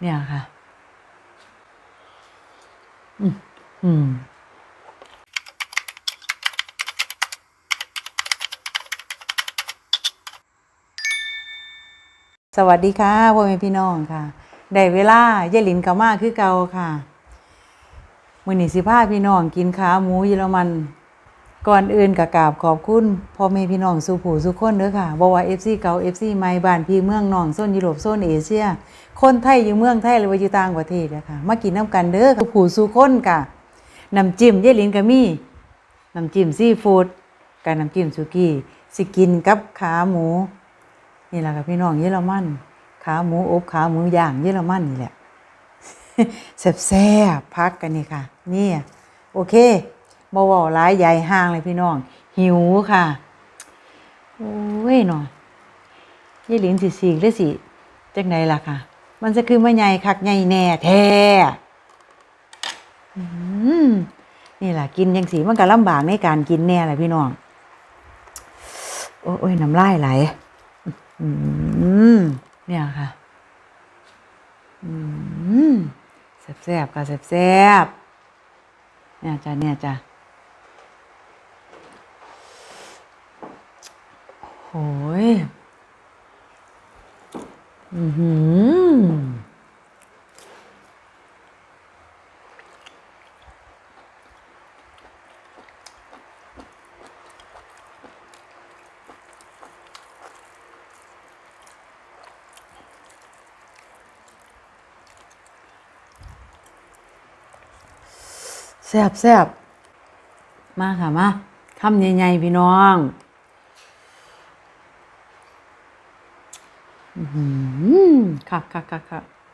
เนี่ยค่ะ อืม อืมสวัสดีค่ะพ่อแม่พี่น้องค่ะ ได้เวลายายลินกามาคือเก่าค่ะ มื้อนี้สิพาพี่น้องกินขาหมูเยอรมัน ก่อนอื่นก็กราบขอบคุณพ่อแม่พี่น้องสู่ผู้สู่คนเด้อค่ะบ่ว่า FC เก่า FC ใหม่บ้านพี่เมืองน้องโซนยุโรปโซนเอเชีย คนไทยอยู่เมืองไทยหรือว่าอยู่ต่างประเทศนะคะมากินน้ำกันเด้อสู่ผู้สู่คนค่ะน้ำจิ้มยายลินก็มีน้ำจิ้มซีฟู้ดกับน้ำจิ้มสุกี้สิกินกับขาหมู นี่แหละค่ะพี่น้องเยอรมันขาหมูอบขาหมูย่างเยอรมันนี่แหละแซ่บๆพักกันนี่ค่ะ นี่โอเค บ่เว้าหลายใหญ่ห้างเลยพี่น้อง หิวค่ะ โอ้ยหน่อยยายหลินสิสีกหรือสิจังไดล่ะค่ะ มันจะคือมาใหญ่คักใหญ่แน่แท้อืมนี่ล่ะกินยังสีมันก็ลำบากในการกินแน่แหละพี่น้อง โอ้ยน้ำลายไหลอืมเนี่ยค่ะอืมแซ่บๆค่ะแซ่บๆเนี่ยจ้ะเนี่ยจ้ะ โอ้ย อือหือแซ่บแซ่บมาค่ะ มาคำใหญ่ๆพี่น้อง อือหือ ค่ะค่ะค่ะ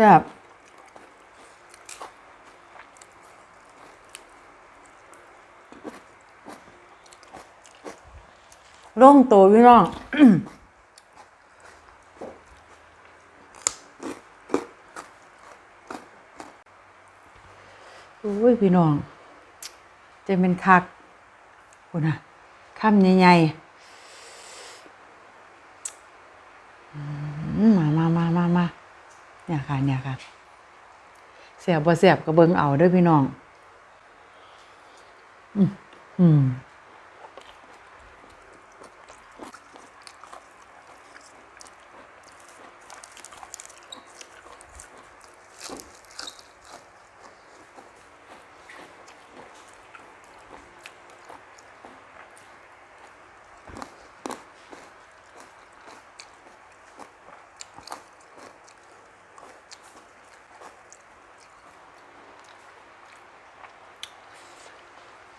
ซ่บร่องโตพี่น้องอุ้ยพี่น้องจะเป็นคักคุณนะคำใหญ่ๆอืมมามามามามา เนี่ยค่ะ เนี่ยค่ะเสียบบ่เสียบก็เบิ่งเอาด้วยพี่น้อง อืมอืม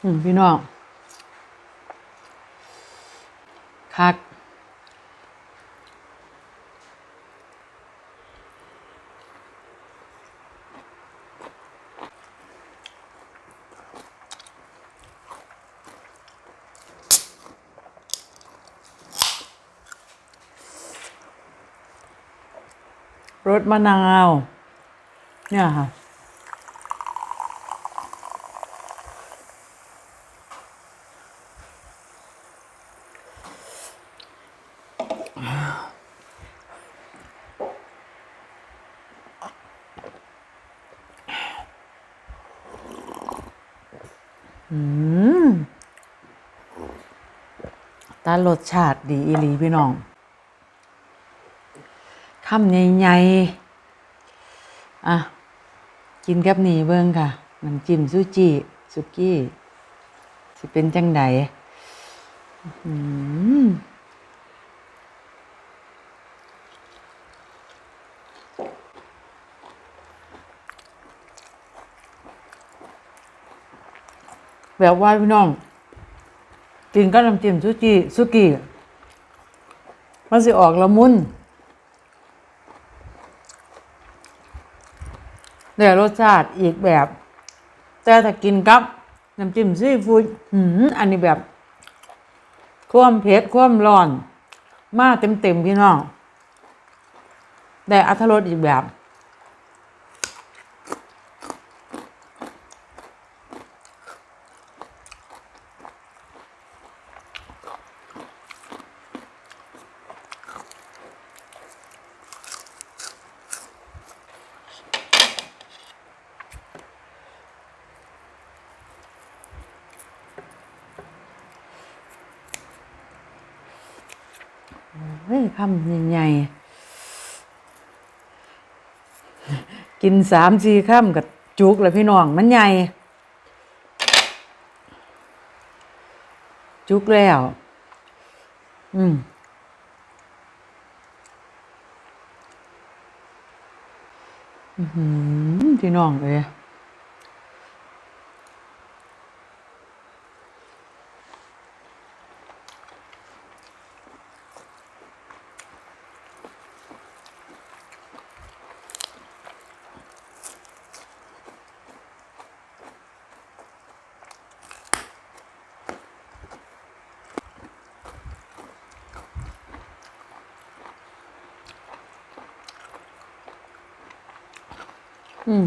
อืมพี่น้องคักรสมะนาว เนี่ยค่ะ ตารสชาติดีอีหลีพี่น้องคำใหญ่ๆ อะ กินกับนี่เบิ่งค่ะน้ำจิ้มซูจิสุกี้ สิเป็นจังไดอืม แบบว่าพี่น้อง กินกับน้ำจิ้มซูจิสุกี้มันสิออกละมุนแต่รสชาติอีกแบบ แต่ถ้ากินกับน้ำจิ้มซีฟู้ดหืมอันนี้แบบความเผ็ดความร้อน มาเต็มเต็มๆพี่น้องได้อัธรสอีกแบบ ฮ้ยคำใหญ่ๆกินสามสี่คำกับจุกเลยพี่น้อง มันใหญ่ จุกแล้ว อืมอื้อหือพี่น้องเอ้ย อืม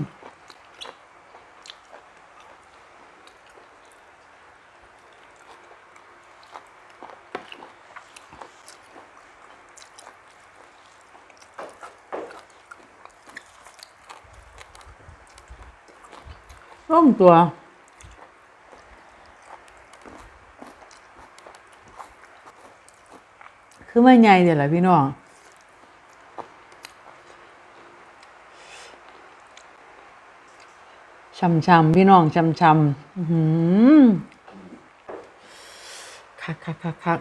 ร่มตัว คือไม่ใหญ่เดี๋ยวแหละพี่น้อง ช่ำๆพี่น้องช่ำๆอื้อหือคักคักคักคัก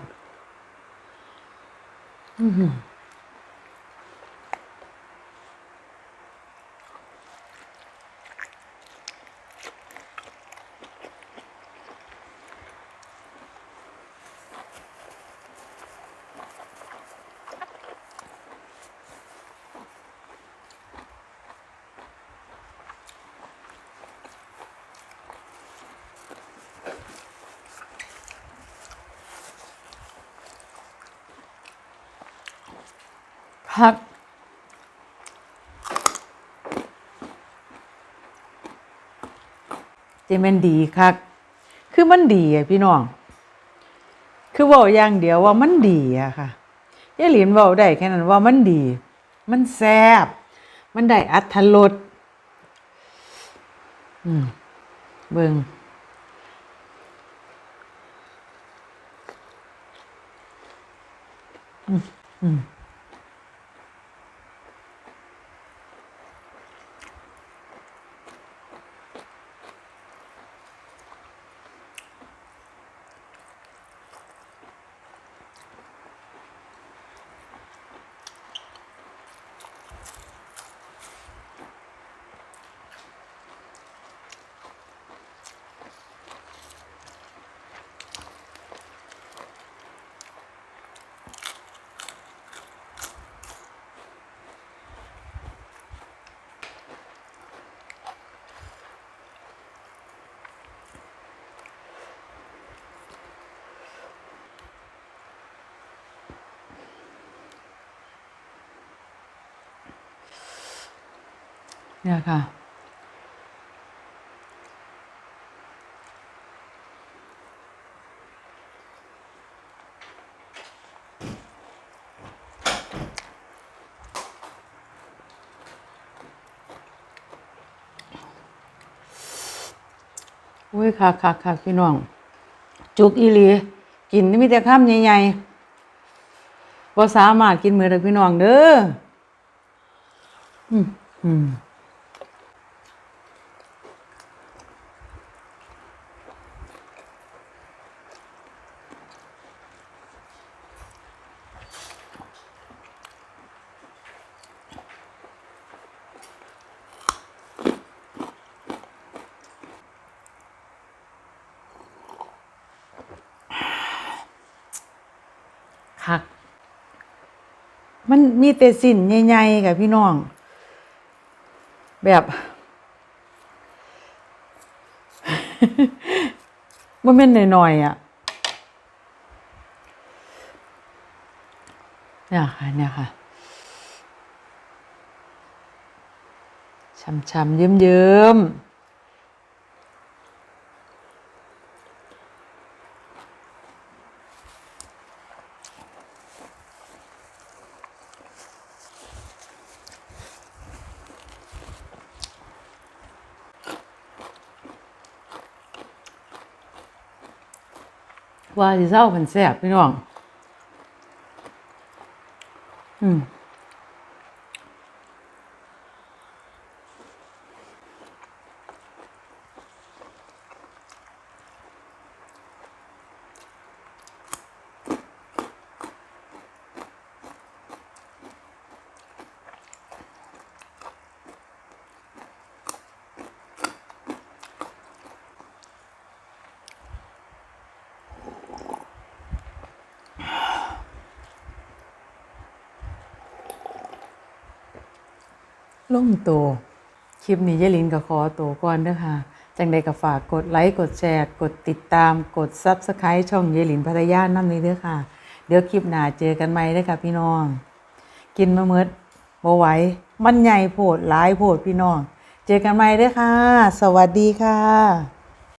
อื้อหือคักเจมันดีคักคือมันดีอะพี่น้อง คือว่าอย่างเดียวว่ามันดีอะค่ะยายหลินว่าได้แค่นั้นว่ามันดี มันแซ่บมันได้อัตรสอืมเบิงอืมอืม เนี่ยค่ะ อุ้ยค่ะค่ะค่ะพี่น้อง จุกอีหลี กินนี่มีแต่ข้ามใหญ่ๆบ่สามารถกินมือเด้อพี่น้องเด้ออืมอืม มันมีแต่สินใหญ่ๆกับพี่น้อง แบบมัเป็นหน่อยๆอะเนี่ยค่ะเนี่ยค่ะช้ำๆเยิ้มๆ ว่าสิเศร้ามันแสบพี่น้อง อืม ล่มโตวคลิปนี้ยายลินก็ขอตัวก่อนเด้อค่ะ จังใดก็ฝากกดไลค์กดแชร์ กดติดตามกด Subscribe ช่องยายลินพัทยานั่นนี้เด้อค่ะ เดี๋ยวคลิปหน้าเจอกันใหม่เด้อค่ะ พี่น้อง กินมาเมิดบ่ไหวมันใหญ่โพดหลายโพดพี่น้อง เจอกันใหม่เด้อค่ะ สวัสดีค่ะ